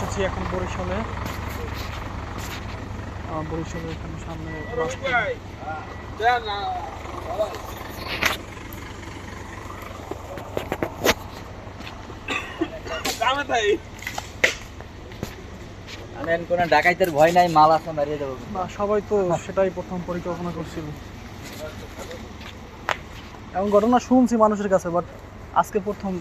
এসেছি এখন বরিশালে। বরিশালে এখানে সামনে কোনো ডাকাইতের ভয় নাই মাল মারিয়ে দেবো। সবাই তো সেটাই প্রথম পরিকল্পনা করছিল। এমন ঘটনা শুনছি মানুষের কাছে বাট আজকে প্রথম।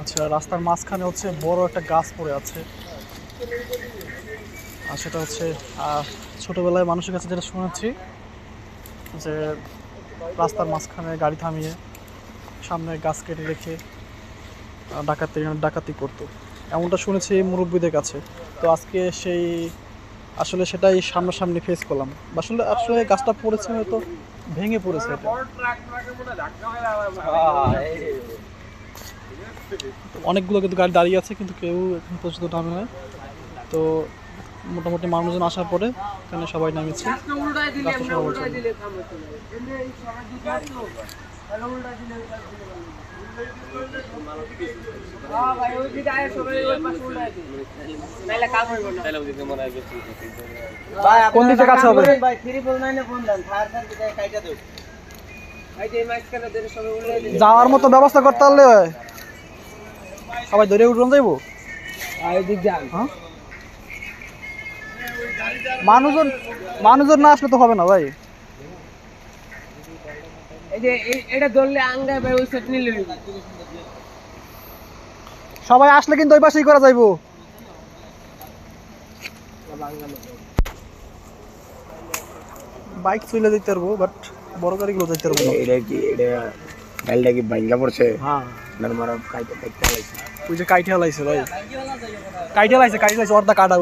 আচ্ছা রাস্তার মাঝখানে হচ্ছে বড় একটা গাছ পড়ে আছে। আর সেটা হচ্ছে ছোটবেলায় মানুষের কাছে যেটা শুনেছি, যে রাস্তার মাঝখানে গাড়ি থামিয়ে সামনে গাছ কেটে রেখে ডাকাতি ডাকাতি করতো। এমনটা শুনেছি মুরব্বীদের কাছে। তো আজকে সেই আসলে সেটাই সামনাসামনি ফেস করলাম। আসলে আসলে গাছটা পড়েছে হয়তো, ভেঙে পড়েছে অনেকগুলো কিন্তু গাড়ি দাঁড়িয়ে আছে, কিন্তু কেউ এখন পর্যন্ত নামে নাই। তো মোটামুটি মানুষজন আসার পরে এখানে সবাই নামেছে। জন্য। কোন দিকে হবে? যাওয়ার মতো ব্যবস্থা করতে পারলে সবাই ধরে উঠুন যাইবো। হ্যাঁ? মানুষজন মানুষজন না আসলে তো হবে না ভাই। এই যে এটা ধরলে আঙ্গায় ভাই ওই সেট নিলে সবাই আসলে কিন্তু ওই পাশেই করা যাইবো। বাইক চলে যেতে পারব বাট বড় গাড়িগুলো যেতে পারব এটা কি এটা গাড়িটা কি ভাঙ্গা পড়ছে? হ্যাঁ। আপনার মারা কাইতে দেখতে লাগছে। ওই যে কাইটে লাইছে ভাই। কাইটে লাইছে কাইটে লাইছে অর্ধা কাটা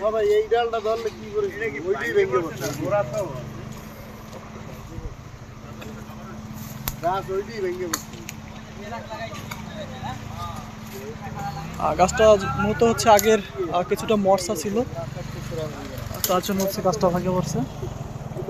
সবাই এই ডালটা ধরলে কি করে? ওইটাই ভেঙে পড়ছে গাছ ওইটাই ভেঙে পড়ছে আর গাছটা মূলত হচ্ছে আগের কিছুটা মর্সা ছিল। তার জন্য হচ্ছে গাছটা ভাঙে পড়ছে।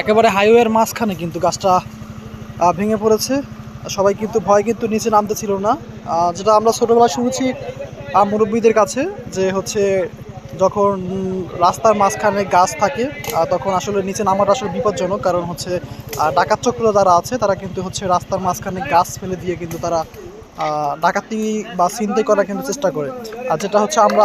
একেবারে হাইওয়ের মাঝখানে কিন্তু গাছটা ভেঙে পড়েছে। সবাই কিন্তু ভয় কিন্তু নিচে নামতে ছিল না যেটা আমরা ছোটোবেলায় শুনেছি মুরব্বীদের কাছে যে হচ্ছে যখন রাস্তার মাঝখানে গাছ থাকে তখন আসলে নিচে নামাটা আসলে বিপজ্জনক। কারণ হচ্ছে ডাকাত চক্র যারা আছে, তারা কিন্তু হচ্ছে রাস্তার মাঝখানে গাছ ফেলে দিয়ে কিন্তু তারা ডাকাতি বা ছিনতাই করার কিন্তু চেষ্টা করে। আর যেটা হচ্ছে আমরা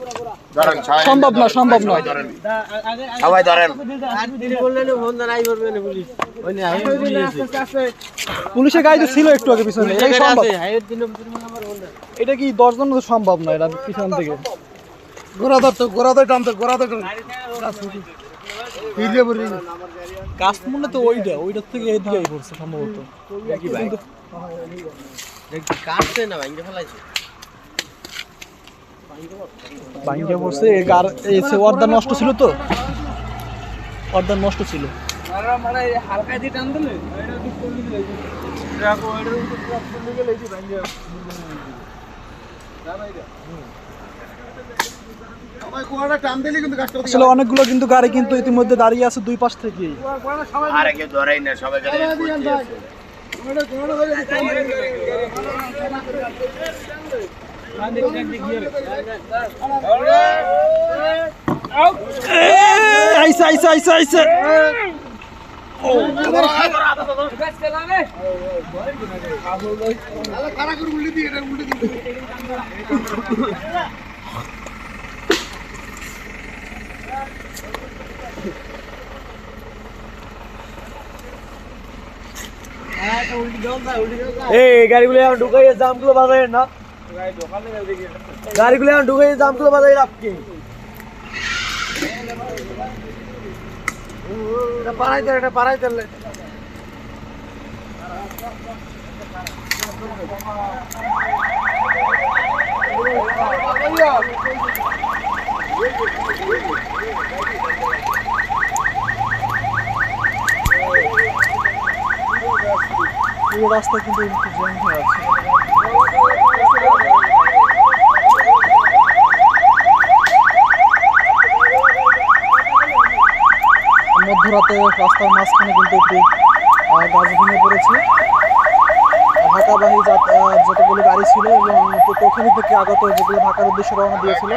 সম্ভব না সম্ভব নয়। সবাই ধরেন। পুলিশের গাড়ি তো ছিল একটু আগে পিছনে এটাই সম্ভব। এটা কি দশ জন সম্ভব না এটা পিছন থেকে? গোড়া তো গোড়া ধর টান তো গোড়া ধর। গাছ মনে তো ওইটা ওইটার থেকে পড়ছে সম্ভবত। কাটছে না ভাঙ্গে ফেলাইছে। ভাঙ্গিয়া পড়ছে গার অর্ধা নষ্ট ছিল তো। অর্ধা নষ্ট ছিল। ভাঙ্গে আসলে অনেকগুলো কিন্তু গাড়ি কিন্তু ইতিমধ্যে দাঁড়িয়ে আছে দুই পাশ না সবাই এই গাড়িগুলো এখন ঢুকাই জামগুলো বাজায় না। গাড়িগুলো এখন ঢুকাই জামগুলো বাজায় রাখছি এটা পাড়াই দেন এটা পাড়াই দেন পুরো রাস্তা কিন্তু একটু জ্যাম হয়ে আছে মধ্যরাতে রাস্তার মাঝখানে কিন্তু একটি গাছ ভেঙে পড়েছে ঢাকাবাহী যতগুলো গাড়ি ছিল এবং পটুয়াখালী থেকে আগত যেগুলো ঢাকার উদ্দেশ্যে রওনা দিয়েছিল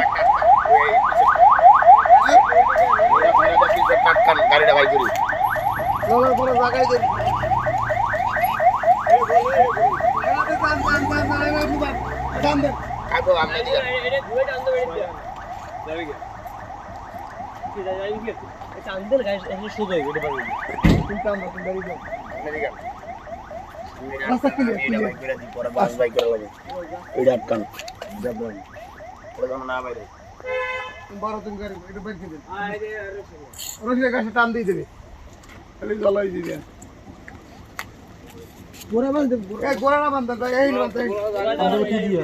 করি রাস্তা করে দি বাস করে লাগে। আটকান। না বাইরে। দিন গাড়ি এটা বের দিবেন রসিদের কাছে টান দিয়ে দেবে। খালি জলাই দিবে গোড়া বান্ধব এই না বান্ধব এই বান্ধব আমাদের কি দিয়ে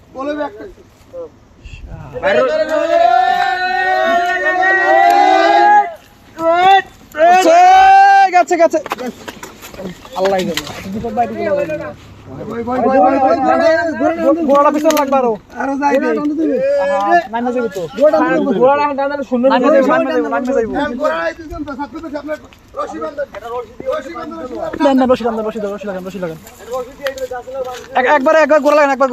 বলে একটা গেছে গেছে। আল্লাহ একবারে লাগান লাগান কয়েক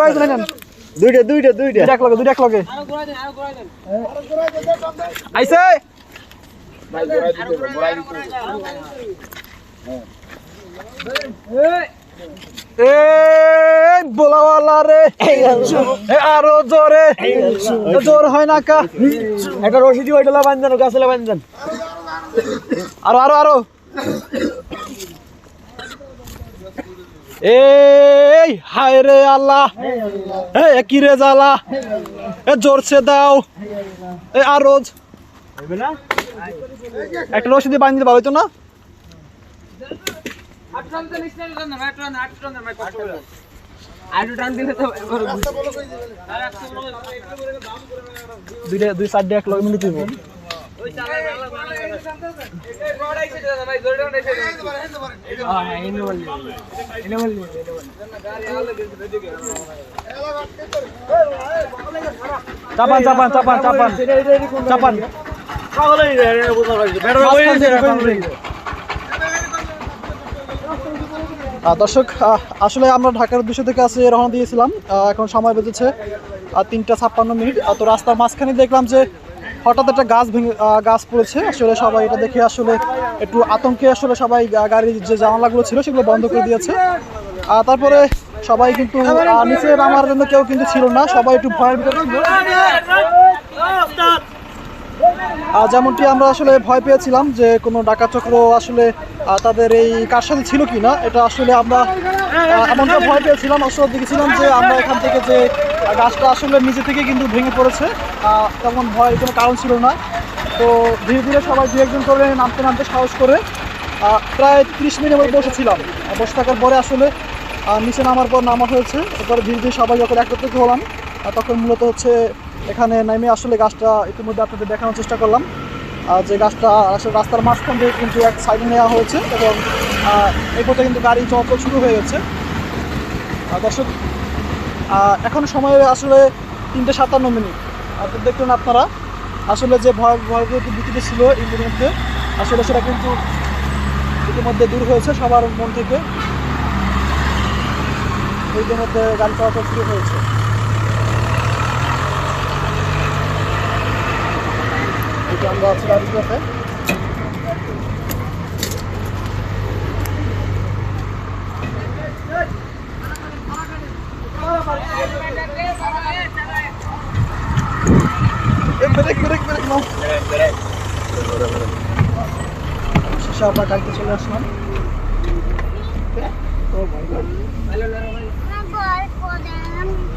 কয়েক লাইনে দুইটা দুইটা। দুইটা এক লগে দুইটা এক লগে আইছে? ভাই গোড়াই দিতে হবে, গোড়াই দিতে হবে। এই বোলাওয়ালা রে। এ আরও জোরে হয় না কা? একটা রশি দিয়ে ওইটা বান্ধেন গাছে বান্ধেন আরও আরও আরও। এই হায় রে আল্লাহ। এ কি রে জ্বালা? এ জোরছে দাও। এ আরও একটা রশি দিয়ে টান দিলে না দুইটা দুই এক লগে ওই চালা এই বড় আইছে দর্শক আসলে আমরা ঢাকার উদ্দেশ্য থেকে আসে রওনা দিয়েছিলাম। আহ, এখন সময় বেজেছে তিনটা ছাপ্পান্ন মিনিট। তো রাস্তার মাঝখানে দেখলাম যে হঠাৎ একটা গাছ ভেঙে গাছ পড়েছে। আসলে সবাই এটা দেখে আসলে একটু আতঙ্কে আসলে সবাই গা- গাড়ির যে জানালাগুলো ছিল সেগুলো বন্ধ করে দিয়েছে। তারপরে সবাই কিন্তু নিচে নামার জন্য কেউ কিন্তু ছিল না। সবাই একটু ভয়ের ভিতরে যেমনটি আমরা আসলে ভয় পেয়েছিলাম যে কোনো ডাকাত চক্র আসলে তাদের এই কার সাথে ছিল কি না এটা আসলে আমরা এমনটা ভয় পেয়েছিলাম আসলে দেখেছিলাম যে আমরা এখান থেকে যে গাছটা আসলে নিজে থেকে কিন্তু ভেঙে পড়েছে তেমন ভয় কোনো কারণ ছিল না। তো ধীরে ধীরে সবাই দু একজন করে নামতে নামতে সাহস করে প্রায় তিরিশ মিনিট মধ্যে বসেছিলাম। বসে থাকার পরে আসলে নিচে নামার পর নামা হয়েছে, এরপরে ধীরে ধীরে সবাই যখন একত্রিত হলাম তখন মূলত হচ্ছে এখানে নেমে আসলে গাছটা ইতিমধ্যে আপনাদের দেখানোর চেষ্টা করলাম। আহ, যে গাছটা আসলে রাস্তার মাঝখান থেকে কিন্তু এক সাইডে নেওয়া হয়েছে এবং এই কিন্তু গাড়ি চলাচল শুরু হয়ে গেছে। দর্শক এখন সময় আসলে তিনটে সাতান্ন মিনিট। আর তো দেখলেন আপনারা আসলে যে ভয় ভয় ভীতিতে ছিল এই মধ্যে আসলে সেটা কিন্তু ইতিমধ্যে দূর হয়েছে সবার মন থেকে। ইতিমধ্যে গাড়ি চলাচল শুরু হয়েছে। Hocam dağıtılar bir zaten. Break, break, break, no. Break, break. Shisha pa kalte chale asman. Oh my god. Hello, hello. I'm going for them.